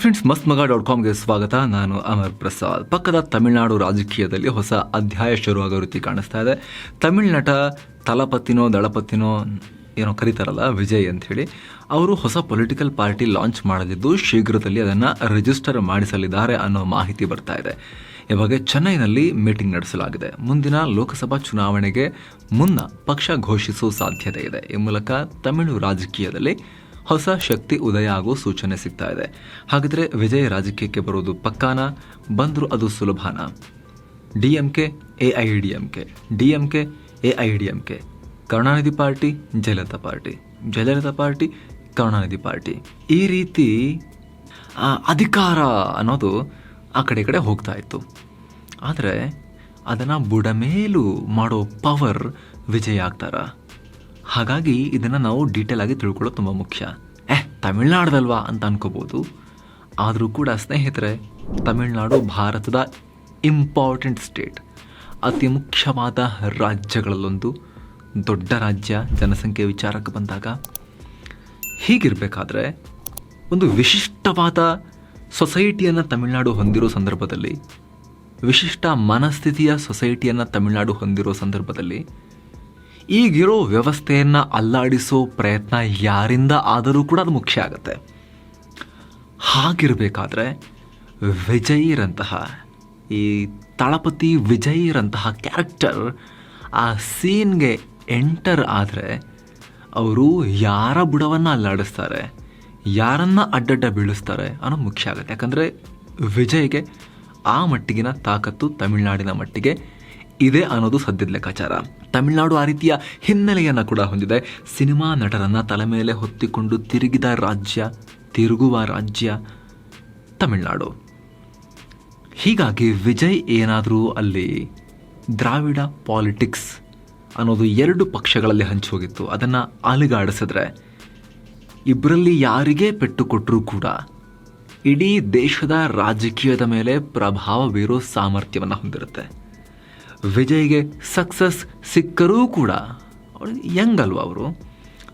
Friends ಮಸ್ತ್ ಮಗ dot ಕಾಮ್ಗೆ ಸ್ವಾಗತ. ನಾನು ಅಮರ್ ಪ್ರಸಾದ್. ಪಕ್ಕದ ತಮಿಳುನಾಡು ರಾಜಕೀಯದಲ್ಲಿ ಹೊಸ ಅಧ್ಯಾಯ ಶುರುವಾಗೋ ರೀತಿ ಕಾಣಿಸ್ತಾ ಇದೆ. ತಮಿಳು ನಟ ತಲಪತಿನೋ, ದಳಪತಿನೋ ಏನೋ ಕರೀತಾರಲ್ಲ, ವಿಜಯ್ ಅಂತ ಹೇಳಿ ಅವರು ಹೊಸ ಪೊಲಿಟಿಕಲ್ ಪಾರ್ಟಿ ಲಾಂಚ್ ಮಾಡಲಿದ್ದು ಶೀಘ್ರದಲ್ಲಿ ಅದನ್ನು ರಿಜಿಸ್ಟರ್ ಮಾಡಿಸಲಿದ್ದಾರೆ ಅನ್ನೋ ಮಾಹಿತಿ ಬರ್ತಾ ಇದೆ. ಈ ಬಗ್ಗೆ ಚೆನ್ನೈನಲ್ಲಿ ಮೀಟಿಂಗ್ ನಡೆಸಲಾಗಿದೆ. ಮುಂದಿನ ಲೋಕಸಭಾ ಚುನಾವಣೆಗೆ ಮುನ್ನ ಪಕ್ಷ ಘೋಷಿಸುವ ಸಾಧ್ಯತೆ ಇದೆ. ಈ ಮೂಲಕ ತಮಿಳು ರಾಜಕೀಯದಲ್ಲಿ ಹೊಸ ಶಕ್ತಿ ಉದಯ ಆಗೋ ಸೂಚನೆ ಸಿಗ್ತಾ ಇದೆ. ಹಾಗಿದ್ರೆ ವಿಜಯ ರಾಜಕೀಯಕ್ಕೆ ಬರೋದು ಪಕ್ಕಾನ? ಬಂದರೂ ಅದು ಸುಲಭಾನ? D M K, A I, D M K. D M K, A I, D M K. Karunanidhi party, Jayalalitha party. Jayalalitha party, Karunanidhi party. ಈ ರೀತಿ ಅಧಿಕಾರ ಅನ್ನೋದು ಆ ಕಡೆ ಕಡೆ ಹೋಗ್ತಾ ಇತ್ತು. ಆದರೆ ಅದನ್ನು ಬುಡಮೇಲು ಮಾಡೋ ಪವರ್ ವಿಜಯ ಆಗ್ತಾರ? ಹಾಗಾಗಿ ಇದನ್ನು ನಾವು ಡೀಟೇಲ್ ಆಗಿ ತಿಳ್ಕೊಳ್ಳೋದು ತುಂಬ ಮುಖ್ಯ. ಏಹ್ ತಮಿಳ್ನಾಡ್ದಲ್ವಾ ಅಂತ ಅನ್ಕೋಬೋದು. ಆದರೂ ಕೂಡ ಸ್ನೇಹಿತರೆ, ತಮಿಳ್ನಾಡು ಭಾರತದ ಇಂಪಾರ್ಟೆಂಟ್ ಸ್ಟೇಟ್ ಅತಿ ಮುಖ್ಯವಾದ ರಾಜ್ಯಗಳಲ್ಲೊಂದು, ದೊಡ್ಡ ರಾಜ್ಯ ಜನಸಂಖ್ಯೆ ವಿಚಾರಕ್ಕೆ ಬಂದಾಗ. ಹೀಗಿರಬೇಕಾದ್ರೆ, ಒಂದು ವಿಶಿಷ್ಟವಾದ ಸೊಸೈಟಿಯನ್ನು ತಮಿಳ್ನಾಡು ಹೊಂದಿರೋ ಸಂದರ್ಭದಲ್ಲಿ, ವಿಶಿಷ್ಟ ಮನಸ್ಥಿತಿಯ ಸೊಸೈಟಿಯನ್ನು ತಮಿಳ್ನಾಡು ಹೊಂದಿರೋ ಸಂದರ್ಭದಲ್ಲಿ ಈಗಿರೋ ವ್ಯವಸ್ಥೆಯನ್ನು ಅಲ್ಲಾಡಿಸೋ ಪ್ರಯತ್ನ ಯಾರಿಂದ ಆದರೂ ಕೂಡ ಅದು ಮುಖ್ಯ ಆಗುತ್ತೆ. ಹಾಗಿರಬೇಕಾದ್ರೆ ವಿಜಯ್ರಂತಹ, ಈ ತಳಪತಿ ವಿಜಯ್ರಂತಹ ಕ್ಯಾರೆಕ್ಟರ್ ಆ ಸೀನ್ಗೆ ಎಂಟರ್ ಆದರೆ ಅವರು ಯಾರ ಬುಡವನ್ನು ಅಲ್ಲಾಡಿಸ್ತಾರೆ, ಯಾರನ್ನು ಅಡ್ಡಡ್ಡ ಬೀಳಿಸ್ತಾರೆ ಅನ್ನೋದು ಮುಖ್ಯ ಆಗುತ್ತೆ. ಯಾಕಂದರೆ ವಿಜಯ್ಗೆ ಆ ಮಟ್ಟಿಗಿನ ತಾಕತ್ತು ತಮಿಳುನಾಡಿನ ಮಟ್ಟಿಗೆ ಇದೆ ಅನ್ನೋದು ಸದ್ಯದ ಲೆಕ್ಕಾಚಾರ. ತಮಿಳುನಾಡು ಆ ರೀತಿಯ ಹಿನ್ನೆಲೆಯನ್ನು ಕೂಡ ಹೊಂದಿದೆ. ಸಿನಿಮಾ ನಟರನ್ನ ತಲೆ ಮೇಲೆ ಹೊತ್ತಿಕೊಂಡು ತಿರುಗಿದ ರಾಜ್ಯ, ತಿರುಗುವ ರಾಜ್ಯ ತಮಿಳುನಾಡು. ಹೀಗಾಗಿ ವಿಜಯ್ ಏನಾದರೂ ಅಲ್ಲಿ ದ್ರಾವಿಡ ಪಾಲಿಟಿಕ್ಸ್ ಅನ್ನೋದು ಎರಡು ಪಕ್ಷಗಳಲ್ಲಿ ಹಂಚಿ ಹೋಗಿತ್ತು. ಅದನ್ನು ಅಲುಗಾಡಿಸಿದ್ರೆ ಇಬ್ಬರಲ್ಲಿ ಯಾರಿಗೆ ಪೆಟ್ಟು ಕೊಟ್ಟರೂ ಕೂಡ ಇಡೀ ದೇಶದ ರಾಜಕೀಯದ ಮೇಲೆ ಪ್ರಭಾವ ಬೀರೋ ಸಾಮರ್ಥ್ಯವನ್ನು ಹೊಂದಿರುತ್ತೆ. ವಿಜಯ್ಗೆ ಸಕ್ಸಸ್ ಸಿಕ್ಕರೂ ಕೂಡ ಅವ್ರಿಗೆ ಯಂಗ್ ಅಲ್ವಾ ಅವರು?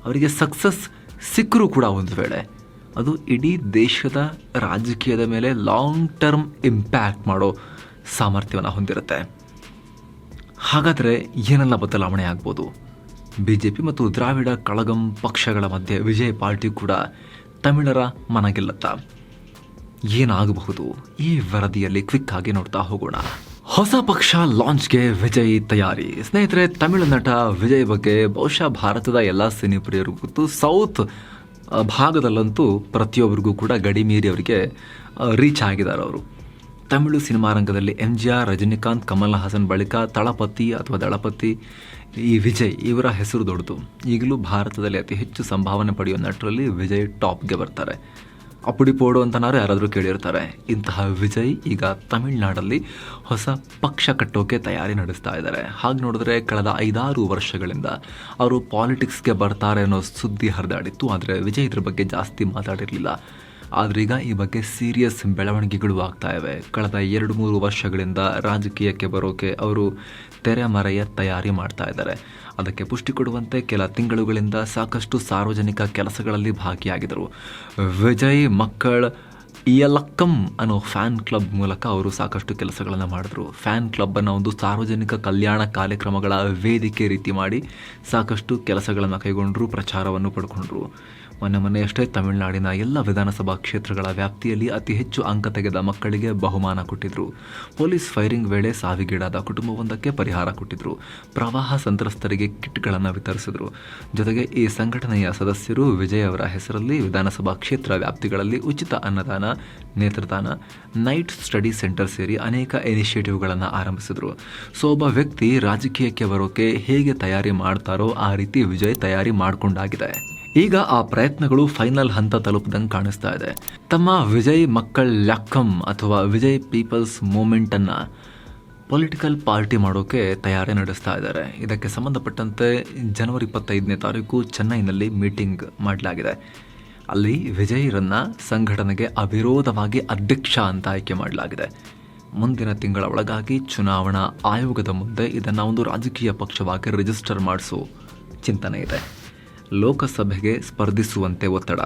ಅವರಿಗೆ ಸಕ್ಸಸ್ ಸಿಕ್ಕರೂ ಕೂಡ ಒಂದು ವೇಳೆ, ಅದು ಇಡೀ ದೇಶದ ರಾಜಕೀಯದ ಮೇಲೆ ಲಾಂಗ್ ಟರ್ಮ್ ಇಂಪ್ಯಾಕ್ಟ್ ಮಾಡೋ ಸಾಮರ್ಥ್ಯವನ್ನು ಹೊಂದಿರುತ್ತೆ. ಹಾಗಾದರೆ ಏನೆಲ್ಲ ಬದಲಾವಣೆ ಆಗ್ಬೋದು? ಬಿ ಜೆ ಪಿ ಮತ್ತು ದ್ರಾವಿಡ ಕಳಗಂ ಪಕ್ಷಗಳ ಮಧ್ಯೆ ವಿಜಯ್ ಪಾರ್ಟಿ ಕೂಡ ತಮಿಳರ ಮನಗೆಲ್ಲತ್ತ? ಏನಾಗಬಹುದು? ಈ ವರದಿಯಲ್ಲಿ ಕ್ವಿಕ್ ಆಗಿ ನೋಡ್ತಾ ಹೋಗೋಣ. ಹೊಸ ಪಕ್ಷ ಲಾಂಚ್ಗೆ ವಿಜಯ್ ತಯಾರಿ. ಸ್ನೇಹಿತರೆ, ತಮಿಳು ನಟ ವಿಜಯ್ ಬಗ್ಗೆ ಬಹುಶಃ ಭಾರತದ ಎಲ್ಲ ಸಿನಿ ಪ್ರಿಯರು ಗೊತ್ತು. ಸೌತ್ ಭಾಗದಲ್ಲಂತೂ ಪ್ರತಿಯೊಬ್ಬರಿಗೂ ಕೂಡ ಗಡಿಮೀರಿ ಅವರಿಗೆ ರೀಚ್ ಆಗಿದ್ದಾರೆ ಅವರು. ತಮಿಳು ಸಿನಿಮಾ ರಂಗದಲ್ಲಿ M G R, Rajinikanth, Kamal Haasan ಬಳಿಕ ತಳಪತಿ ಅಥವಾ ದಳಪತಿ ಈ ವಿಜಯ್ ಇವರ ಹೆಸರು ದೊಡ್ಡದು ಈಗಲೂ ಭಾರತದಲ್ಲಿ ಅತಿ ಹೆಚ್ಚು ಸಂಭಾವನೆ ಪಡೆಯುವ ನಟರಲ್ಲಿ ವಿಜಯ್ ಟಾಪ್ಗೆ ಬರ್ತಾರೆ. ಅಪ್ಪುಡಿ ಪೋಡು ಅಂತನಾರು ಯಾರಾದರೂ ಕೇಳಿರ್ತಾರೆ. ಇಂತಹ ವಿಜಯ್ ಈಗ ತಮಿಳ್ನಾಡಲ್ಲಿ ಹೊಸ ಪಕ್ಷ ಕಟ್ಟೋಕೆ ತಯಾರಿ ನಡೆಸ್ತಾ ಇದ್ದಾರೆ. ಹಾಗೆ ನೋಡಿದ್ರೆ ಕಳೆದ ಐದಾರು ವರ್ಷಗಳಿಂದ ಅವರು ಪಾಲಿಟಿಕ್ಸ್ಗೆ ಬರ್ತಾರೆ ಅನ್ನೋ ಸುದ್ದಿ ಹರಿದಾಡಿತ್ತು. ಆದರೆ ವಿಜಯ್ ಇದ್ರ ಬಗ್ಗೆ ಜಾಸ್ತಿ ಮಾತಾಡಿರಲಿಲ್ಲ. ಆದ್ರೆ ಈಗ ಈ ಬಗ್ಗೆ ಸೀರಿಯಸ್ ಬೆಳವಣಿಗೆಗಳು ಆಗ್ತಾ ಇವೆ. ಕಳೆದ ಎರಡು ಮೂರು ವರ್ಷಗಳಿಂದ ರಾಜಕೀಯಕ್ಕೆ ಬರೋಕೆ ಅವರು ತೆರೆಮರೆಯ ತಯಾರಿ ಮಾಡ್ತಾ ಇದ್ದಾರೆ. ಅದಕ್ಕೆ ಪುಷ್ಟಿ ಕೊಡುವಂತೆ ಕೆಲ ತಿಂಗಳುಗಳಿಂದ ಸಾಕಷ್ಟು ಸಾರ್ವಜನಿಕ ಕೆಲಸಗಳಲ್ಲಿ ಭಾಗಿಯಾಗಿದ್ದರು. ವಿಜಯ್ ಮಕ್ಕಳ, ಇಯಲಕ್ಕಂ ಅನ್ನೋ ಫ್ಯಾನ್ ಕ್ಲಬ್ ಮೂಲಕ ಅವರು ಸಾಕಷ್ಟು ಕೆಲಸಗಳನ್ನು ಮಾಡಿದ್ರು. ಫ್ಯಾನ್ ಕ್ಲಬ್ಬನ್ನು ಒಂದು ಸಾರ್ವಜನಿಕ ಕಲ್ಯಾಣ ಕಾರ್ಯಕ್ರಮಗಳ ವೇದಿಕೆ ರೀತಿ ಮಾಡಿ ಸಾಕಷ್ಟು ಕೆಲಸಗಳನ್ನು ಕೈಗೊಂಡರು, ಪ್ರಚಾರವನ್ನು ಪಡ್ಕೊಂಡ್ರು. ಮೊನ್ನೆ ಮೊನ್ನೆಯಷ್ಟೇ ತಮಿಳುನಾಡಿನ ಎಲ್ಲ ವಿಧಾನಸಭಾ ಕ್ಷೇತ್ರಗಳ ವ್ಯಾಪ್ತಿಯಲ್ಲಿ ಅತಿ ಹೆಚ್ಚು ಅಂಕ ತೆಗೆದ ಮಕ್ಕಳಿಗೆ ಬಹುಮಾನ ಕೊಟ್ಟಿದ್ರು. ಪೊಲೀಸ್ ಫೈರಿಂಗ್ ವೇಳೆ ಸಾವಿಗೀಡಾದ ಕುಟುಂಬವೊಂದಕ್ಕೆ ಪರಿಹಾರ ಕೊಟ್ಟಿದ್ರು. ಪ್ರವಾಹ ಸಂತ್ರಸ್ತರಿಗೆ ಕಿಟ್ಗಳನ್ನು ವಿತರಿಸಿದ್ರು. ಜೊತೆಗೆ ಈ ಸಂಘಟನೆಯ ಸದಸ್ಯರು ವಿಜಯ್ ಅವರ ಹೆಸರಲ್ಲಿ ವಿಧಾನಸಭಾ ಕ್ಷೇತ್ರ ವ್ಯಾಪ್ತಿಗಳಲ್ಲಿ ಉಚಿತ ಅನ್ನದಾನ, ನೇತ್ರದಾನ, ನೈಟ್ ಸ್ಟಡಿ ಸೆಂಟರ್ ಸೇರಿ ಅನೇಕ ಇನಿಷಿಯೇಟಿವ್ಗಳನ್ನು ಆರಂಭಿಸಿದ್ರು. ಸೊ ಒಬ್ಬ ವ್ಯಕ್ತಿ ರಾಜಕೀಯಕ್ಕೆ ಬರೋಕೆ ಹೇಗೆ ತಯಾರಿ ಮಾಡ್ತಾರೋ ಆ ರೀತಿ ವಿಜಯ್ ತಯಾರಿ ಮಾಡಿಕೊಂಡಾಗಿದೆ. ಈಗ ಆ ಪ್ರಯತ್ನಗಳು ಫೈನಲ್ ಹಂತ ತಲುಪದಂಗೆ ಕಾಣಿಸ್ತಾ ಇದೆ. ತಮ್ಮ ವಿಜಯ್ ಮಕ್ಕಳ ಲಕ್ಕಂ ಅಥವಾ ವಿಜಯ್ ಪೀಪಲ್ಸ್ ಮೂಮೆಂಟನ್ನು ಪೊಲಿಟಿಕಲ್ ಪಾರ್ಟಿ ಮಾಡೋಕೆ ತಯಾರಿ ನಡೆಸ್ತಾ ಇದ್ದಾರೆ. ಇದಕ್ಕೆ ಸಂಬಂಧಪಟ್ಟಂತೆ ಜನವರಿ ಇಪ್ಪತ್ತೈದನೇ ತಾರೀಕು ಚೆನ್ನೈನಲ್ಲಿ ಮೀಟಿಂಗ್ ಮಾಡಲಾಗಿದೆ. ಅಲ್ಲಿ ವಿಜಯರನ್ನು ಸಂಘಟನೆಗೆ ಅವಿರೋಧವಾಗಿ ಅಧ್ಯಕ್ಷ ಅಂತ ಆಯ್ಕೆ ಮಾಡಲಾಗಿದೆ. ಮುಂದಿನ ತಿಂಗಳ ಒಳಗಾಗಿ ಚುನಾವಣಾ ಆಯೋಗದ ಮುಂದೆ ಇದನ್ನು ಒಂದು ರಾಜಕೀಯ ಪಕ್ಷವಾಗಿ ರಿಜಿಸ್ಟರ್ ಮಾಡಿಸೋ ಚಿಂತನೆ ಇದೆ. ಲೋಕಸಭೆಗೆ ಸ್ಪರ್ಧಿಸುವಂತೆ ಒತ್ತಡ.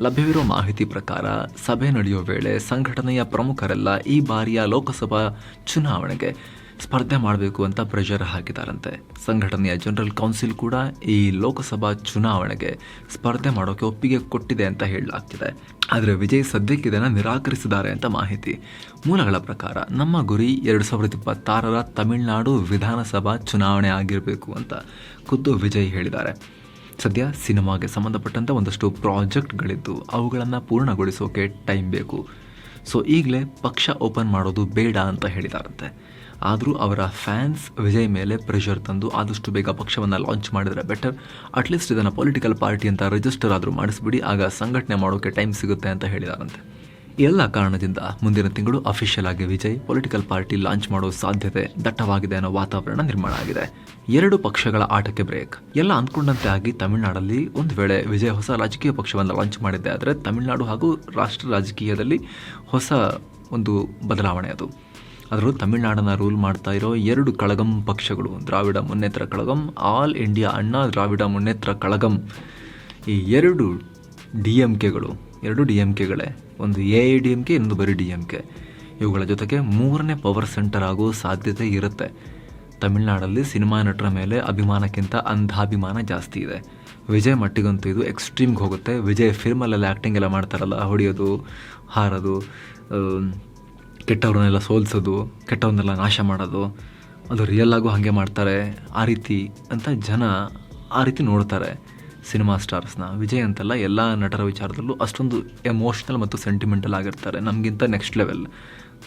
ಲಭ್ಯವಿರುವ ಮಾಹಿತಿ ಪ್ರಕಾರ, ಸಭೆ ನಡೆಯುವ ವೇಳೆ ಸಂಘಟನೆಯ ಪ್ರಮುಖರೆಲ್ಲ ಈ ಬಾರಿಯ ಲೋಕಸಭಾ ಚುನಾವಣೆಗೆ ಸ್ಪರ್ಧೆ ಮಾಡಬೇಕು ಅಂತ ಪ್ರೆಷರ್ ಹಾಕಿದಾರಂತೆ ಸಂಘಟನೆಯ ಜನರಲ್ ಕೌನ್ಸಿಲ್ ಕೂಡ ಈ ಲೋಕಸಭಾ ಚುನಾವಣೆಗೆ ಸ್ಪರ್ಧೆ ಮಾಡೋಕೆ ಒಪ್ಪಿಗೆ ಕೊಟ್ಟಿದೆ ಅಂತ ಹೇಳಲಾಗ್ತಿದೆ. ಆದರೆ ವಿಜಯ್ ಸದ್ಯಕ್ಕೆ ಇದನ್ನು ನಿರಾಕರಿಸಿದ್ದಾರೆ ಅಂತ ಮಾಹಿತಿ. ಮೂಲಗಳ ಪ್ರಕಾರ, ನಮ್ಮ ಗುರಿ ಎರಡು ಸಾವಿರದ ಇಪ್ಪತ್ತಾರರ ತಮಿಳುನಾಡು ವಿಧಾನಸಭಾ ಚುನಾವಣೆ ಆಗಿರಬೇಕು ಅಂತ ಖುದ್ದು ವಿಜಯ್ ಹೇಳಿದ್ದಾರೆ. ಸದ್ಯ ಸಿನಿಮಾಗೆ ಸಂಬಂಧಪಟ್ಟಂಥ ಒಂದಷ್ಟು ಪ್ರಾಜೆಕ್ಟ್ಗಳಿದ್ದು ಅವುಗಳನ್ನು ಪೂರ್ಣಗೊಳಿಸೋಕೆ ಟೈಮ್ ಬೇಕು. ಸೊ ಈಗಲೇ ಪಕ್ಷ ಓಪನ್ ಮಾಡೋದು ಬೇಡ ಅಂತ ಹೇಳಿದಾರಂತೆ. ಆದರೂ ಅವರ ಫ್ಯಾನ್ಸ್ ವಿಜಯ್ ಮೇಲೆ ಪ್ರೆಷರ್ ತಂದು ಆದಷ್ಟು ಬೇಗ ಪಕ್ಷವನ್ನು ಲಾಂಚ್ ಮಾಡಿದರೆ ಬೆಟರ್ ಅಟ್ಲೀಸ್ಟ್ ಇದನ್ನು ಪೊಲಿಟಿಕಲ್ ಪಾರ್ಟಿ ಅಂತ ರಿಜಿಸ್ಟರ್ ಆದರೂ ಮಾಡಿಸ್ಬಿಡಿ, ಆಗ ಸಂಘಟನೆ ಮಾಡೋಕ್ಕೆ ಟೈಮ್ ಸಿಗುತ್ತೆ ಅಂತ ಹೇಳಿದಾರಂತೆ. ಎಲ್ಲ ಕಾರಣದಿಂದ ಮುಂದಿನ ತಿಂಗಳು ಅಫಿಷಿಯಲ್ ಆಗಿ ವಿಜಯ್ ಪೊಲಿಟಿಕಲ್ ಪಾರ್ಟಿ ಲಾಂಚ್ ಮಾಡೋ ಸಾಧ್ಯತೆ ದಟ್ಟವಾಗಿದೆ ಅನ್ನೋ ವಾತಾವರಣ ನಿರ್ಮಾಣ ಆಗಿದೆ. ಎರಡು ಪಕ್ಷಗಳ ಆಟಕ್ಕೆ ಬ್ರೇಕ್ ಎಲ್ಲ ಅಂದ್ಕೊಂಡಂತೆ ಆಗಿ ತಮಿಳುನಾಡಲ್ಲಿ ಒಂದು ವೇಳೆ ವಿಜಯ್ ಹೊಸ ರಾಜಕೀಯ ಪಕ್ಷವನ್ನು ಲಾಂಚ್ ಮಾಡಿದ್ದೆ ಆದರೆ ತಮಿಳುನಾಡು ಹಾಗೂ ರಾಷ್ಟ್ರ ರಾಜಕೀಯದಲ್ಲಿ ಹೊಸ ಒಂದು ಬದಲಾವಣೆ ಅದು. ಅದರಲ್ಲೂ ತಮಿಳುನಾಡನ್ನು ರೂಲ್ ಮಾಡ್ತಾ ಇರೋ ಎರಡು ಕಳಗಂ ಪಕ್ಷಗಳು, ದ್ರಾವಿಡ ಮುನ್ನೇತ್ರ ಕಳಗಂ ಆಲ್ ಇಂಡಿಯಾ ಅಣ್ಣಾ ದ್ರಾವಿಡ ಮುನ್ನೇತ್ರ ಕಳಗಂ ಈ ಎರಡು ಡಿ ಎಂ ಕೆಗಳು ಎರಡು ಡಿ ಎಂ ಕೆಗಳೇ. ಒಂದು A I D M K, ಇನ್ನೊಂದು ಬರೀ ಡಿ ಎಂ ಕೆ. ಇವುಗಳ ಜೊತೆಗೆ ಮೂರನೇ ಪವರ್ ಸೆಂಟರ್ ಆಗೋ ಸಾಧ್ಯತೆ ಇರುತ್ತೆ. ತಮಿಳ್ನಾಡಲ್ಲಿ ಸಿನಿಮಾ ನಟರ ಮೇಲೆ ಅಭಿಮಾನಕ್ಕಿಂತ ಅಂಧಾಭಿಮಾನ ಜಾಸ್ತಿ ಇದೆ. ವಿಜಯ್ ಮಟ್ಟಿಗಂತೂ ಇದು ಎಕ್ಸ್ಟ್ರೀಮ್ಗೆ ಹೋಗುತ್ತೆ. ವಿಜಯ್ ಫಿಲ್ಮಲ್ಲೆಲ್ಲ ಆ್ಯಕ್ಟಿಂಗ್ ಎಲ್ಲ ಮಾಡ್ತಾರಲ್ಲ, ಹೊಡೆಯೋದು, ಹಾರೋದು ಕೆಟ್ಟವ್ರನ್ನೆಲ್ಲ ಸೋಲಿಸೋದು, ಕೆಟ್ಟವ್ರನ್ನೆಲ್ಲ ನಾಶ ಮಾಡೋದು, ಅದು ರಿಯಲ್ ಹಾಗೆ ಮಾಡ್ತಾರೆ. ಆ ರೀತಿ ಅಂತ ಜನ ಆ ರೀತಿ ನೋಡ್ತಾರೆ. ಸಿನಿಮಾ ಸ್ಟಾರ್ಸ್ನ. ವಿಜಯ್ ಅಂತಲ್ಲ ಎಲ್ಲ ನಟರ ವಿಚಾರದಲ್ಲೂ ಅಷ್ಟೊಂದು ಎಮೋಷ್ನಲ್ ಮತ್ತು ಸೆಂಟಿಮೆಂಟಲ್ ಆಗಿರ್ತಾರೆ. ನಮಗಿಂತ ನೆಕ್ಸ್ಟ್ ಲೆವೆಲ್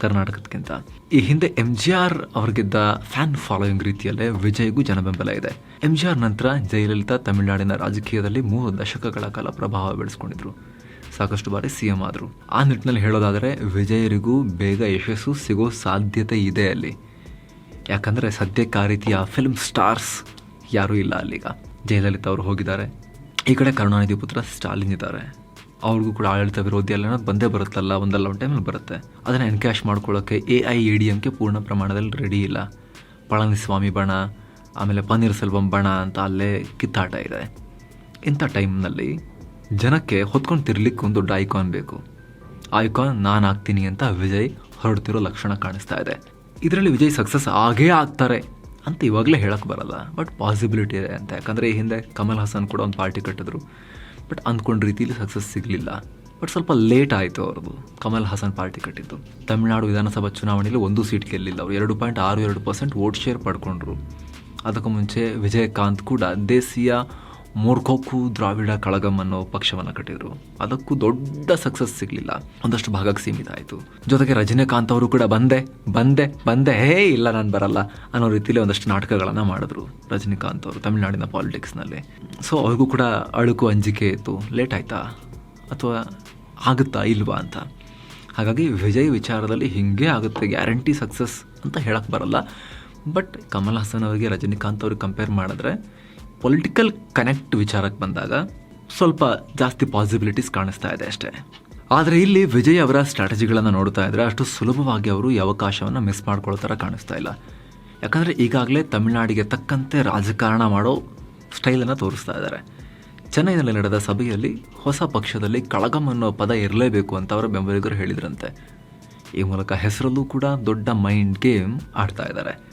ಕರ್ನಾಟಕಕ್ಕಿಂತ ಈ ಹಿಂದೆ ಎಂ ಜಿ ಆರ್ ಅವ್ರಿಗಿದ್ದ ಫ್ಯಾನ್ ಫಾಲೋಯಿಂಗ್ ರೀತಿಯಲ್ಲೇ ವಿಜಯ್ಗೂ ಜನಬೆಂಬಲ ಇದೆ. ಎಂ ಜಿ ಆರ್ ನಂತರ ಜಯಲಲಿತಾ ತಮಿಳುನಾಡಿನ ರಾಜಕೀಯದಲ್ಲಿ ಮೂರು ದಶಕಗಳ ಕಾಲ ಪ್ರಭಾವ ಬೆಳೆಸ್ಕೊಂಡಿದ್ರು. ಸಾಕಷ್ಟು ಬಾರಿ ಸಿ ಎಂ ಆದರು. ಆ ನಿಟ್ಟಿನಲ್ಲಿ ಹೇಳೋದಾದರೆ ವಿಜಯರಿಗೂ ಬೇಗ ಯಶಸ್ಸು ಸಿಗೋ ಸಾಧ್ಯತೆ ಇದೆ ಅಲ್ಲಿ. ಯಾಕಂದರೆ ಸದ್ಯಕ್ಕೆ ಆ ರೀತಿಯ ಫಿಲ್ಮ್ ಸ್ಟಾರ್ಸ್ ಯಾರೂ ಇಲ್ಲ ಅಲ್ಲಿಗ. ಜಯಲಲಿತಾ ಅವರು ಹೋಗಿದ್ದಾರೆ. ಈ ಕಡೆ ಕರುಣಾನಿಧಿ ಪುತ್ರ ಸ್ಟಾಲಿನ್ ಇದ್ದಾರೆ. ಅವ್ರಿಗೂ ಕೂಡ ಆಡಳಿತ ವಿರೋಧಿ ಅಲ್ಲ ಬಂದೇ ಬರುತ್ತಲ್ಲ, ಒಂದಲ್ಲ ಒಂದು ಟೈಮಲ್ಲಿ ಬರುತ್ತೆ. ಅದನ್ನು ಎನ್ಕ್ಯಾಶ್ ಮಾಡ್ಕೊಳ್ಳೋಕ್ಕೆ ಎ ಐ, ಎ ಡಿ ಎಮ್ಗೆ ಪೂರ್ಣ ಪ್ರಮಾಣದಲ್ಲಿ ರೆಡಿ ಇಲ್ಲ. ಪಳನಿಸ್ವಾಮಿ ಬಣ, ಆಮೇಲೆ ಪನ್ನೀರ್ ಸೆಲ್ವಂ ಬಣ ಅಂತ ಅಲ್ಲೇ ಕಿತ್ತಾಟ ಇದೆ. ಇಂಥ ಟೈಮ್ನಲ್ಲಿ ಜನಕ್ಕೆ ಹೊತ್ಕೊಂಡು ತಿರ್ಲಿಕ್ಕೆ ಒಂದು ದೊಡ್ಡ ಐಕಾನ್ ಬೇಕು. ಐಕಾನ್ ನಾನು ಆಗ್ತೀನಿ ಅಂತ ವಿಜಯ್ ಹೊರಡ್ತಿರೋ ಲಕ್ಷಣ ಕಾಣಿಸ್ತಾ ಇದೆ. ಇದರಲ್ಲಿ ವಿಜಯ್ ಸಕ್ಸಸ್ ಆಗೇ ಆಗ್ತಾರೆ. ಅಂತ ಇವಾಗಲೇ ಹೇಳಕ್ಕೆ ಬರಲ್ಲ ಬಟ್ ಪಾಸಿಬಿಲಿಟಿ ಇದೆ ಅಂತ. ಯಾಕಂದರೆ ಈ ಹಿಂದೆ ಕಮಲ್ ಹಾಸನ್ ಕೂಡ ಒಂದು ಪಾರ್ಟಿ ಕಟ್ಟಿದ್ರು ಬಟ್ ಅಂದ್ಕೊಂಡ ರೀತಿಯಲ್ಲಿ ಸಕ್ಸಸ್ ಸಿಗಲಿಲ್ಲ. ಬಟ್ ಸ್ವಲ್ಪ ಲೇಟ್ ಆಯಿತು ಅವ್ರದ್ದು, ಕಮಲ್ ಹಾಸನ್ ಪಾರ್ಟಿ ಕಟ್ಟಿದ್ದು. ತಮಿಳುನಾಡು ವಿಧಾನಸಭಾ ಚುನಾವಣೆಯಲ್ಲಿ ಒಂದು ಸೀಟ್ ಗೆಲ್ಲಿಲ್ಲ ಅವರು. ಎರಡು ಪಾಯಿಂಟ್ ಆರು ಎರಡು ಪರ್ಸೆಂಟ್ ವೋಟ್ ಶೇರ್ ಪಡ್ಕೊಂಡ್ರು. ಅದಕ್ಕೂ ಮುಂಚೆ ವಿಜಯಕಾಂತ್ ಕೂಡ ದೇಸಿಯ ಮೋರ್ಕೋಕು ದ್ರಾವಿಡ ಕಳಗಂ ಅನ್ನೋ ಪಕ್ಷವನ್ನು ಕಟ್ಟಿದ್ರು. ಅದಕ್ಕೂ ದೊಡ್ಡ ಸಕ್ಸಸ್ ಸಿಗಲಿಲ್ಲ. ಒಂದಷ್ಟು ಭಾಗಕ್ಕೆ ಸೀಮಿತ ಆಯಿತು ಜೊತೆಗೆ ರಜನಿಕಾಂತ್ ಅವರು ಕೂಡ ಬಂದೆ ಬಂದೆ ಬಂದೆ. ಹೇ, ಇಲ್ಲ, ನಾನು ಬರಲ್ಲ ಅನ್ನೋ ರೀತಿಯಲ್ಲಿ ಒಂದಷ್ಟು ನಾಟಕಗಳನ್ನು ಮಾಡಿದ್ರು ರಜನಿಕಾಂತ್ ಅವರು ತಮಿಳುನಾಡಿನ ಪಾಲಿಟಿಕ್ಸ್ನಲ್ಲಿ ಸೊ ಅವ್ರಿಗೂ ಕೂಡ ಅಳುಕು ಅಂಜಿಕೆ ಇತ್ತು. ಲೇಟ್ ಆಯಿತಾ? ಅಥವಾ ಆಗುತ್ತಾ ಇಲ್ವಾ ಅಂತ? ಹಾಗಾಗಿ ವಿಜಯ್ ವಿಚಾರದಲ್ಲಿ ಹಿಂಗೆ ಆಗುತ್ತೆ ಗ್ಯಾರಂಟಿ ಸಕ್ಸಸ್ ಅಂತ ಹೇಳಕ್ಕೆ ಬರಲ್ಲ. ಬಟ್ ಕಮಲ್ ಹಾಸನ್ ಅವರಿಗೆ ರಜನಿಕಾಂತ್ ಅವ್ರಿಗೆ ಕಂಪೇರ್ ಮಾಡಿದ್ರೆ ಪೊಲಿಟಿಕಲ್ ಕನೆಕ್ಟ್ ವಿಚಾರಕ್ಕೆ ಬಂದಾಗ ಸ್ವಲ್ಪ ಜಾಸ್ತಿ ಪಾಸಿಬಿಲಿಟೀಸ್ ಕಾಣಿಸ್ತಾ ಇದೆ ಅಷ್ಟೇ. ಆದರೆ ಇಲ್ಲಿ ವಿಜಯ್ ಅವರ ಸ್ಟ್ರಾಟಜಿಗಳನ್ನು ನೋಡ್ತಾ ಇದ್ದರೆ ಅಷ್ಟು ಸುಲಭವಾಗಿ ಅವರು ಈ ಅವಕಾಶವನ್ನು ಮಿಸ್ ಮಾಡ್ಕೊಳ್ಳೋ ಥರ ಕಾಣಿಸ್ತಾ ಇಲ್ಲ. ಯಾಕಂದರೆ ಈಗಾಗಲೇ ತಮಿಳುನಾಡಿಗೆ ತಕ್ಕಂತೆ ರಾಜಕಾರಣ ಮಾಡೋ ಸ್ಟೈಲನ್ನು ತೋರಿಸ್ತಾ ಇದ್ದಾರೆ. ಚೆನ್ನೈನಲ್ಲಿ ನಡೆದ ಸಭೆಯಲ್ಲಿ ಹೊಸ ಪಕ್ಷದಲ್ಲಿ ಕಳಗಂ ಅನ್ನೋ ಪದ ಇರಲೇಬೇಕು ಅಂತ ಅವರ ಬೆಂಬಲಿಗರು ಹೇಳಿದ್ರಂತೆ. ಈ ಮೂಲಕ ಹೆಸರಲ್ಲೂ ಕೂಡ ದೊಡ್ಡ ಮೈಂಡ್ ಗೇಮ್ ಆಡ್ತಾ ಇದ್ದಾರೆ.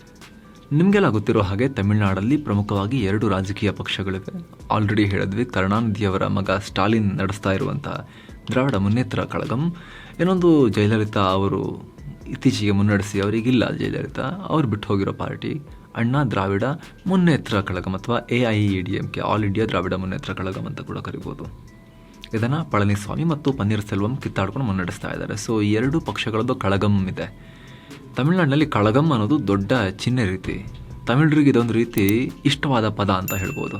ನಿಮಗೆಲ್ಲ ಗೊತ್ತಿರೋ ಹಾಗೆ ತಮಿಳುನಾಡಲ್ಲಿ ಪ್ರಮುಖವಾಗಿ ಎರಡು ರಾಜಕೀಯ ಪಕ್ಷಗಳಿವೆ. ಆಲ್ರೆಡಿ ಹೇಳಿದ್ವಿ ಕರುಣಾನಿಧಿಯವರ ಮಗ ಸ್ಟಾಲಿನ್ ನಡೆಸ್ತಾ ಇರುವಂಥ ದ್ರಾವಿಡ ಮುನ್ನೇತ್ರ ಕಳಗಂ. ಇನ್ನೊಂದು ಜಯಲಲಿತಾ ಅವರು ಇತ್ತೀಚೆಗೆ ಮುನ್ನಡೆಸಿ ಅವರಿಗಿಲ್ಲ ಜಯಲಲಿತಾ. ಅವ್ರು ಬಿಟ್ಟು ಹೋಗಿರೋ ಪಾರ್ಟಿ ಅಣ್ಣಾ ದ್ರಾವಿಡ ಮುನ್ನೇತ್ರ ಕಳಗಂ ಅಥವಾ A I E D M K, all India Dravida Munnetra Kazhagam ಅಂತ ಕೂಡ ಕರಿಬೋದು. ಇದನ್ನು ಪಳನಿಸ್ವಾಮಿ ಮತ್ತು ಪನ್ನೀರ್ ಸೆಲ್ವಂ ಕಿತ್ತಾಡ್ಕೊಂಡು ಮುನ್ನಡೆಸ್ತಾ ಇದ್ದಾರೆ. ಸೊ ಎರಡು ಪಕ್ಷಗಳದ್ದು ಕಳಗಂ ಇದೆ. ತಮಿಳುನಾಡಿನಲ್ಲಿ ಕಳಗಂ ಅನ್ನೋದು ದೊಡ್ಡ ಚಿಹ್ನೆ ರೀತಿ. ತಮಿಳರಿಗೆ ಇದೊಂದು ರೀತಿ ಇಷ್ಟವಾದ ಪದ ಅಂತ ಹೇಳ್ಬೋದು.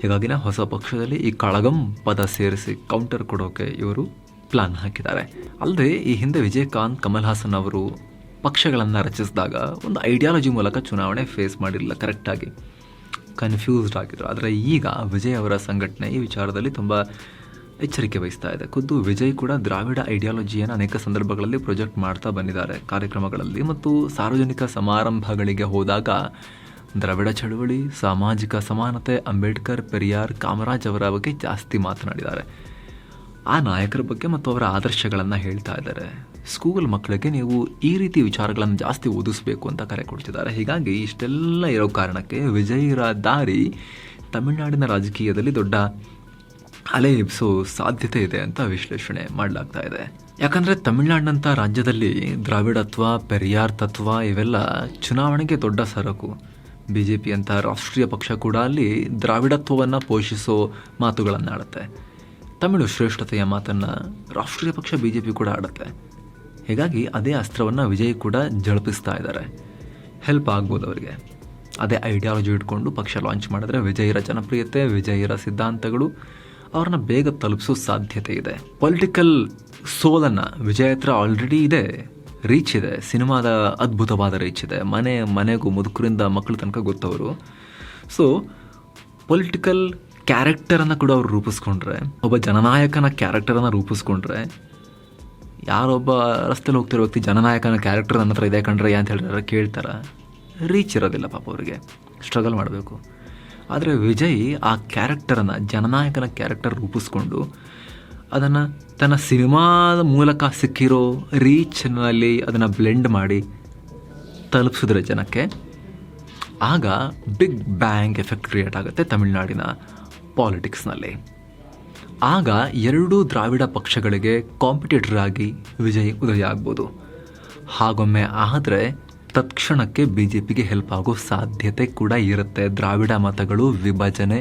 ಹೀಗಾಗಿನ ಹೊಸ ಪಕ್ಷದಲ್ಲಿ ಈ ಕಳಗಂ ಪದ ಸೇರಿಸಿ ಕೌಂಟರ್ ಕೊಡೋಕೆ ಇವರು ಪ್ಲಾನ್ ಹಾಕಿದ್ದಾರೆ. ಅಲ್ಲದೆ ಈ ಹಿಂದೆ ವಿಜಯಕಾಂತ್, ಕಮಲ್ ಹಾಸನ್ ಅವರು ಪಕ್ಷಗಳನ್ನು ರಚಿಸಿದಾಗ ಒಂದು ಐಡಿಯಾಲಜಿ ಮೂಲಕ ಚುನಾವಣೆ ಫೇಸ್ ಮಾಡಿರಲಿಲ್ಲ ಕರೆಕ್ಟಾಗಿ ಕನ್ಫ್ಯೂಸ್ಡ್ ಆಗಿದ್ರು. ಆದರೆ ಈಗ ವಿಜಯ್ ಅವರ ಸಂಘಟನೆ ಈ ವಿಚಾರದಲ್ಲಿ ತುಂಬ ಎಚ್ಚರಿಕೆ ವಹಿಸ್ತಾ ಇದೆ. ಖುದ್ದು ವಿಜಯ್ ಕೂಡ ದ್ರಾವಿಡ ಐಡಿಯಾಲಜಿಯನ್ನು ಅನೇಕ ಸಂದರ್ಭಗಳಲ್ಲಿ ಪ್ರೊಜೆಕ್ಟ್ ಮಾಡ್ತಾ ಬಂದಿದ್ದಾರೆ. ಕಾರ್ಯಕ್ರಮಗಳಲ್ಲಿ ಮತ್ತು ಸಾರ್ವಜನಿಕ ಸಮಾರಂಭಗಳಿಗೆ ಹೋದಾಗ ದ್ರಾವಿಡ ಚಳುವಳಿ, ಸಾಮಾಜಿಕ ಸಮಾನತೆ ಅಂಬೇಡ್ಕರ್, ಪೆರಿಯಾರ್, ಕಾಮರಾಜ್ ಅವರ ಬಗ್ಗೆ ಜಾಸ್ತಿ ಮಾತನಾಡಿದ್ದಾರೆ. ಆ ನಾಯಕರ ಬಗ್ಗೆ ಮತ್ತು ಅವರ ಆದರ್ಶಗಳನ್ನು ಹೇಳ್ತಾ ಇದ್ದಾರೆ. ಸ್ಕೂಲ್ ಮಕ್ಕಳಿಗೆ ನೀವು ಈ ರೀತಿ ವಿಚಾರಗಳನ್ನು ಜಾಸ್ತಿ ಓದಿಸ್ಬೇಕು ಅಂತ ಕರೆ ಕೊಡ್ತಿದ್ದಾರೆ. ಹೀಗಾಗಿ ಇಷ್ಟೆಲ್ಲ ಇರೋ ಕಾರಣಕ್ಕೆ ವಿಜಯರ ದಾರಿ ತಮಿಳುನಾಡಿನ ರಾಜಕೀಯದಲ್ಲಿ ದೊಡ್ಡ ಅಲೆ ಎಬ್ಸೋ ಸಾಧ್ಯತೆ ಇದೆ ಅಂತ ವಿಶ್ಲೇಷಣೆ ಮಾಡಲಾಗ್ತಾ ಇದೆ. ಯಾಕಂದರೆ ತಮಿಳುನಾಡಿನಂಥ ರಾಜ್ಯದಲ್ಲಿ ದ್ರಾವಿಡತ್ವ ಪೆರಿಯಾರ್ ತತ್ವ ಇವೆಲ್ಲ ಚುನಾವಣೆಗೆ ದೊಡ್ಡ ಸರಕು. ಬಿ ಜೆ ಪಿ ಅಂತ ರಾಷ್ಟ್ರೀಯ ಪಕ್ಷ ಕೂಡ ಅಲ್ಲಿ ದ್ರಾವಿಡತ್ವವನ್ನು ಪೋಷಿಸೋ ಮಾತುಗಳನ್ನು ಆಡುತ್ತೆ ತಮಿಳು ಶ್ರೇಷ್ಠತೆಯ ಮಾತನ್ನು ರಾಷ್ಟ್ರೀಯ ಪಕ್ಷ ಬಿ ಜೆ ಪಿ ಕೂಡ ಆಡುತ್ತೆ. ಹೀಗಾಗಿ ಅದೇ ಅಸ್ತ್ರವನ್ನು ವಿಜಯ್ ಕೂಡ ಜಳಪಿಸ್ತಾ ಇದ್ದಾರೆ ಹೆಲ್ಪ್ ಆಗ್ಬೋದು ಅವರಿಗೆ. ಅದೇ ಐಡಿಯಾಲಜಿ ಇಟ್ಕೊಂಡು ಪಕ್ಷ ಲಾಂಚ್ ಮಾಡಿದ್ರೆ ವಿಜಯರ ಜನಪ್ರಿಯತೆ ವಿಜಯರ ಸಿದ್ಧಾಂತಗಳು ಅವ್ರನ್ನ ಬೇಗ ತಲುಪಿಸೋ ಸಾಧ್ಯತೆ ಇದೆ. ಪೊಲಿಟಿಕಲ್ ಸೋಲನ್ನು ವಿಜಯ ಹತ್ರ ಆಲ್ರೆಡಿ ಇದೆ. ರೀಚ್ ಇದೆ. ಸಿನಿಮಾದ ಅದ್ಭುತವಾದ ರೀಚ್ ಇದೆ. ಮನೆ, ಮನೆಗೂ ಮುದುಕರಿಂದ ಮಕ್ಕಳ ತನಕ ಗೊತ್ತವರು. ಸೊ ಪೊಲಿಟಿಕಲ್ ಕ್ಯಾರೆಕ್ಟರನ್ನು ಕೂಡ ಅವ್ರು ರೂಪಿಸ್ಕೊಂಡ್ರೆ, ಒಬ್ಬ ಜನನಾಯಕನ ಕ್ಯಾರೆಕ್ಟರನ್ನು ರೂಪಿಸ್ಕೊಂಡ್ರೆ, ಯಾರೊಬ್ಬ ರಸ್ತೆಲಿ ಹೋಗ್ತಿರೋ ವ್ಯಕ್ತಿ ಜನನಾಯಕನ ಕ್ಯಾರೆಕ್ಟರ್ ನನ್ನ ಹತ್ರ ಇದೆ ಕಂಡ್ರೆ ಅಂತ ಹೇಳಿದ್ರೆ ಕೇಳ್ತಾರೆ? ರೀಚ್ ಇರೋದಿಲ್ಲ ಪಾಪ ಅವರಿಗೆ. ಸ್ಟ್ರಗಲ್ ಮಾಡಬೇಕು. ಆದರೆ ವಿಜಯ್ ಆ ಕ್ಯಾರೆಕ್ಟರನ್ನು, ಜನನಾಯಕನ ಕ್ಯಾರೆಕ್ಟರ್ ರೂಪಿಸ್ಕೊಂಡು ಅದನ್ನು ತನ್ನ ಸಿನಿಮಾದ ಮೂಲಕ ಸಿಕ್ಕಿರೋ ರೀಚ್ನಲ್ಲಿ ಅದನ್ನು ಬ್ಲೆಂಡ್ ಮಾಡಿ ತಲುಪಿಸಿದ್ರೆ ಜನಕ್ಕೆ ಆಗ ಬಿಗ್ ಬ್ಯಾಂಗ್ ಎಫೆಕ್ಟ್ ಕ್ರಿಯೇಟ್ ಆಗುತ್ತೆ ತಮಿಳುನಾಡಿನ ಪಾಲಿಟಿಕ್ಸ್ನಲ್ಲಿ ಆಗ ಎರಡೂ ದ್ರಾವಿಡ ಪಕ್ಷಗಳಿಗೆ ಕಾಂಪಿಟೇಟರ್ ಆಗಿ ವಿಜಯ್ ಉದಯ ಆಗ್ಬೋದು. ಹಾಗೊಮ್ಮೆ ಆದರೆ ತತ್ಕ್ಷಣಕ್ಕೆ ಬಿ ಜೆ ಪಿಗೆ ಹೆಲ್ಪ್ ಆಗೋ ಸಾಧ್ಯತೆ ಕೂಡ ಇರುತ್ತೆ. ದ್ರಾವಿಡ ಮತಗಳು ವಿಭಜನೆ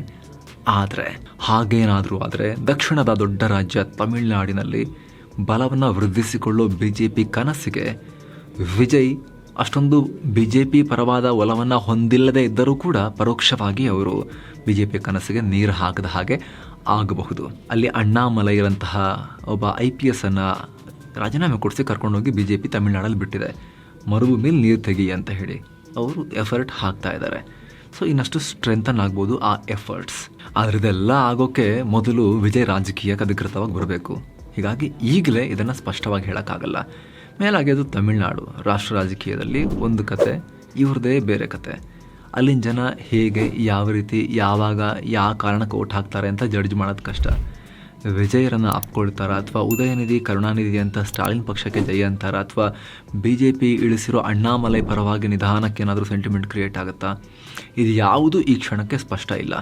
ಆದರೆ, ಹಾಗೇನಾದರೂ ಆದರೆ ದಕ್ಷಿಣದ ದೊಡ್ಡ ರಾಜ್ಯ ತಮಿಳುನಾಡಿನಲ್ಲಿ ಬಲವನ್ನು ವೃದ್ಧಿಸಿಕೊಳ್ಳೋ ಬಿ ಜೆ ಪಿ ಕನಸಿಗೆ ವಿಜಯ್ ಅಷ್ಟೊಂದು ಬಿ ಜೆ ಪಿ ಪರವಾದ ಒಲವನ್ನು ಹೊಂದಿಲ್ಲದೇ ಇದ್ದರೂ ಕೂಡ ಪರೋಕ್ಷವಾಗಿ ಅವರು ಬಿ ಜೆ ಪಿ ಕನಸಿಗೆ ನೀರು ಹಾಕದ ಹಾಗೆ ಆಗಬಹುದು. ಅಲ್ಲಿ ಅಣ್ಣಾಮಲೈರಂತಹ ಒಬ್ಬ ಐ ಪಿ ಎಸ್ ಅನ್ನು ರಾಜೀನಾಮೆ ಕೊಡಿಸಿ ಕರ್ಕೊಂಡೋಗಿ ಬಿ ಜೆ ಪಿ ತಮಿಳುನಾಡಲ್ಲಿ ಬಿಟ್ಟಿದೆ. ಮರುಭೂಮಿಲಿ ನೀರು ತೆಗಿ ಅಂತ ಹೇಳಿ ಅವರು ಎಫರ್ಟ್ ಹಾಕ್ತಾ ಇದ್ದಾರೆ. ಸೊ ಇನ್ನಷ್ಟು ಸ್ಟ್ರೆಂಥನ್ ಆಗ್ಬೋದು ಆ ಎಫರ್ಟ್ಸ್ ಆದರೆ ಇದೆಲ್ಲ ಆಗೋಕ್ಕೆ ಮೊದಲು ವಿಜಯ್ ರಾಜಕೀಯಕ್ಕೆ ಅಧಿಕೃತವಾಗಿ ಬರಬೇಕು. ಹೀಗಾಗಿ ಈಗಲೇ ಇದನ್ನು ಸ್ಪಷ್ಟವಾಗಿ ಹೇಳೋಕ್ಕಾಗಲ್ಲ. ಮೇಲಾಗಿ ಅದು ತಮಿಳುನಾಡು ರಾಷ್ಟ್ರ ರಾಜಕೀಯದಲ್ಲಿ ಒಂದು ಕತೆ ಇವ್ರದ್ದೇ ಬೇರೆ ಕತೆ. ಅಲ್ಲಿನ ಜನ ಹೇಗೆ, ಯಾವ ರೀತಿ, ಯಾವಾಗ, ಯಾವ ಕಾರಣಕ್ಕೆ ಓಟ್ ಹಾಕ್ತಾರೆ ಅಂತ ಜಡ್ಜ್ ಮಾಡೋದು ಕಷ್ಟ. ವಿಜಯರನ್ನು ಅಪ್ಕೊಳ್ತಾರ ಅಥವಾ ಉದಯನಿಧಿ, ಕರುಣಾನಿಧಿ ಅಂತ ಸ್ಟಾಲಿನ್ ಪಕ್ಷಕ್ಕೆ ಜಯ ಅಂತಾರ ಅಥವಾ ಬಿ ಜೆ ಪಿ ಇಳಿಸಿರೋ ಅಣ್ಣಾಮಲೈ ಪರವಾಗಿ ನಿಧಾನಕ್ಕೆ ಏನಾದರೂ ಸೆಂಟಿಮೆಂಟ್ ಕ್ರಿಯೇಟ್ ಆಗುತ್ತಾ? ಇದು ಯಾವುದು ಈ ಕ್ಷಣಕ್ಕೆ ಸ್ಪಷ್ಟ ಇಲ್ಲ.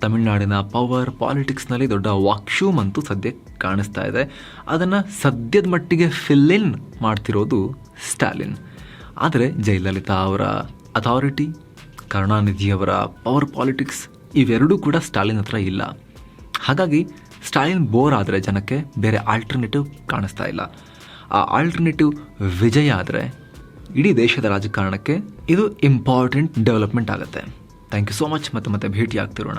ತಮಿಳುನಾಡಿನ ಪವರ್ ಪಾಲಿಟಿಕ್ಸ್ನಲ್ಲಿ ದೊಡ್ಡ ವಾಕ್ಶೂಮ್ ಅಂತೂ ಸದ್ಯ ಕಾಣಿಸ್ತಾ ಇದೆ. ಅದನ್ನು ಸದ್ಯದ ಮಟ್ಟಿಗೆ ಫಿಲ್ ಇನ್ ಮಾಡ್ತಿರೋದು ಸ್ಟಾಲಿನ್. ಆದರೆ ಜಯಲಲಿತಾ ಅವರ ಅಥಾರಿಟಿ ಕರುಣಾನಿಧಿಯವರ ಪವರ್ ಪಾಲಿಟಿಕ್ಸ್ ಇವೆರಡೂ ಕೂಡ ಸ್ಟಾಲಿನ್ ಹತ್ರ ಇಲ್ಲ. ಹಾಗಾಗಿ ಸ್ಟಾಲಿನ್ ಬೋರ್ ಆದರೆ ಜನಕ್ಕೆ ಬೇರೆ ಆಲ್ಟರ್ನೇಟಿವ್ ಕಾಣಿಸ್ತಾ ಇಲ್ಲ. ಆ ಆಲ್ಟರ್ನೇಟಿವ್ ವಿಜಯ ಆದರೆ ಇಡೀ ದೇಶದ ರಾಜಕಾರಣಕ್ಕೆ ಇದು ಇಂಪಾರ್ಟೆಂಟ್ ಡೆವಲಪ್ಮೆಂಟ್ ಆಗುತ್ತೆ. ಥ್ಯಾಂಕ್ ಯು ಸೋ ಮಚ್ ಮತ್ತೆ ಮತ್ತೆ ಭೇಟಿ ಆಗ್ತಿರೋಣ